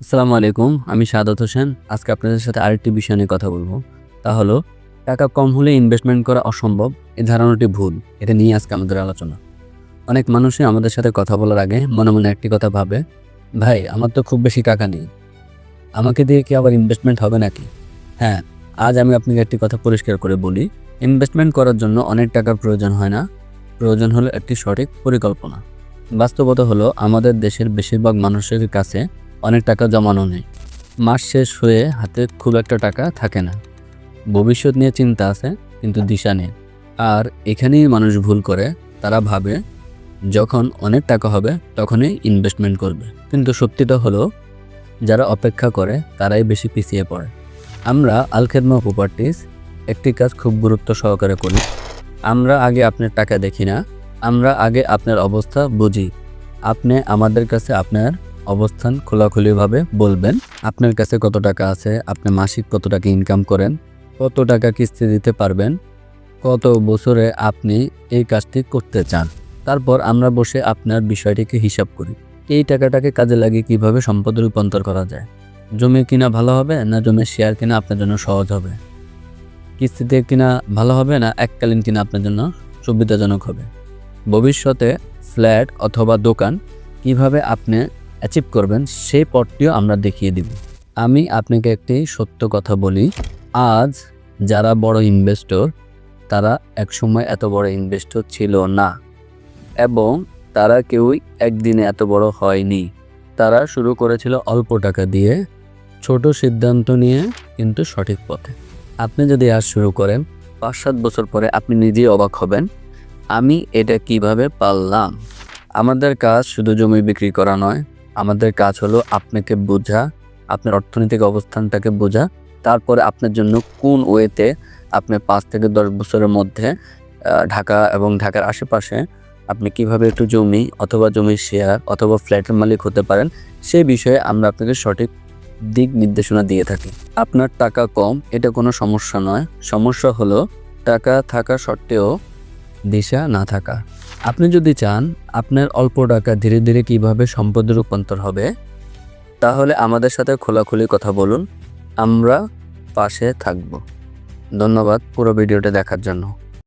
আসসালামু আলাইকুম, আমি সাদত হোসেন। আজকে আপনাদের সাথে আরেকটি বিষয় নিয়ে কথা বলব। তা হলো, টাকা কম হলে ইনভেস্টমেন্ট করা অসম্ভব এই ধারণাটি ভুল। এটা নিয়ে আজকে আমাদের আলোচনা। অনেক মানুষই আমাদের সাথে কথা বলার আগে মনে মনে একটি কথা ভাবে, ভাই, আমার তো খুব বেশি টাকা নেই। আমাকে দিয়ে কি আবার ইনভেস্টমেন্ট হবে নাকি? হ্যাঁ আজ আমি আপনাকে একটি কথা পরিষ্কার করে বলি। ইনভেস্টমেন্ট করার জন্য অনেক টাকার প্রয়োজন হয় না। প্রয়োজন হলো একটি সঠিক পরিকল্পনা। বাস্তবতা হলো, আমাদের দেশের বেশিরভাগ মানুষের কাছে অনেক টাকা জমানো নেই। মাস শেষ হয়ে হাতে খুব একটা টাকা থাকে না। ভবিষ্যৎ নিয়ে চিন্তা আছে, কিন্তু দিশা নেই। আর এখানেই মানুষ ভুল করে, তারা ভাবে, যখন অনেক টাকা হবে, তখনই ইনভেস্টমেন্ট করবে। কিন্তু সত্যিটা হলো, যারা অপেক্ষা করে, তারাই বেশি পিছিয়ে পড়ে। আমরা আলখেদমা প্রপার্টিস একটি কাজ খুব গুরুত্ব সহকারে করি। আমরা আগে আপনার টাকা দেখি না, আমরা আগে আপনার অবস্থা বুঝি। আপনি আমাদের কাছে আপনার অবস্থান খোলাখুলিভাবে বলবেন, আপনার কাছে কত টাকা আছে? আপনি মাসিক কত টাকা ইনকাম করেন? কত টাকা কিস্তি দিতে পারবেন? কত বছরে আপনি এই কাজটি করতে চান? তারপর আমরা বসে আপনার বিষয়টিকে হিসাব করি। এই টাকাটাকে কাজে লাগিয়ে কীভাবে সম্পদে রূপান্তর করা যায়? জমি কিনা ভালো হবে না জমির শেয়ার কিনা আপনার জন্য সহজ হবে? কিস্তিতে কিনা ভালো হবে না এককালীন কিনা আপনার জন্য সুবিধাজনক হবে? ভবিষ্যতে ফ্ল্যাট অথবা দোকান কীভাবে আপনি অ্যাচিভ করবেন, সেই পথটিও আমরা দেখিয়ে দিব। আমি আপনাকে একটি সত্য কথা বলি। আজ যারা বড় ইনভেস্টর তারা একসময় এত বড় ইনভেস্টর ছিল না এবং তারা কেউই একদিনে এত বড় হয়নি। তারা শুরু করেছিল অল্প টাকা দিয়ে, ছোট সিদ্ধান্ত নিয়ে, কিন্তু সঠিক পথে। আপনি যদি আজ শুরু করেন পাঁচ সাত বছর পরে আপনি নিজেই অবাক হবেন, আমি এটা কীভাবে পারলাম? আমাদের কাজ শুধু জমি বিক্রি করা নয় আমাদের কাজ হলো আপনাকে বোঝা, আপনার অর্থনৈতিক অবস্থানটাকে বোঝা, তারপরে আপনার জন্য কোন ওয়েতে আপনি পাঁচ থেকে দশ বছরের মধ্যে ঢাকা এবং ঢাকার আশেপাশে আপনি কীভাবে একটু জমি অথবা জমির শেয়ার অথবা ফ্ল্যাটের মালিক হতে পারেন সেই বিষয়ে আমরা আপনাকে সঠিক দিক নির্দেশনা দিয়ে থাকি। আপনার টাকা কম, এটা কোনো সমস্যা নয়। সমস্যা হলো টাকা থাকা সত্ত্বেও দিশা না থাকা। আপনি যদি চান আপনার অল্প টাকা ধীরে ধীরে কীভাবে সম্পদে রূপান্তর হবে, তাহলে আমাদের সাথে খোলাখুলি কথা বলুন। আমরা পাশে থাকব। ধন্যবাদ পুরো ভিডিওটা দেখার জন্য।